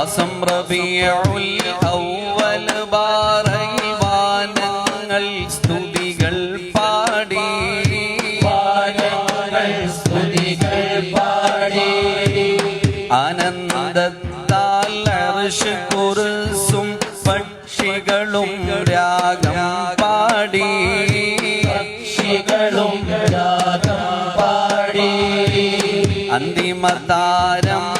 മാസം റബിയുൽ അവ്വൽ ബാറൈവാനങ്ങൾ സ്തുതികൾ പാടി. വാനങ്ങൾ സ്തുതികൾ പാടി. ആനന്ദത്താൽ അർശ് കുറിസും പക്ഷികളും രാഗം പാടി. പക്ഷികളും രാഗം പാടി. അന്തിമതാരം റസൂലിൻ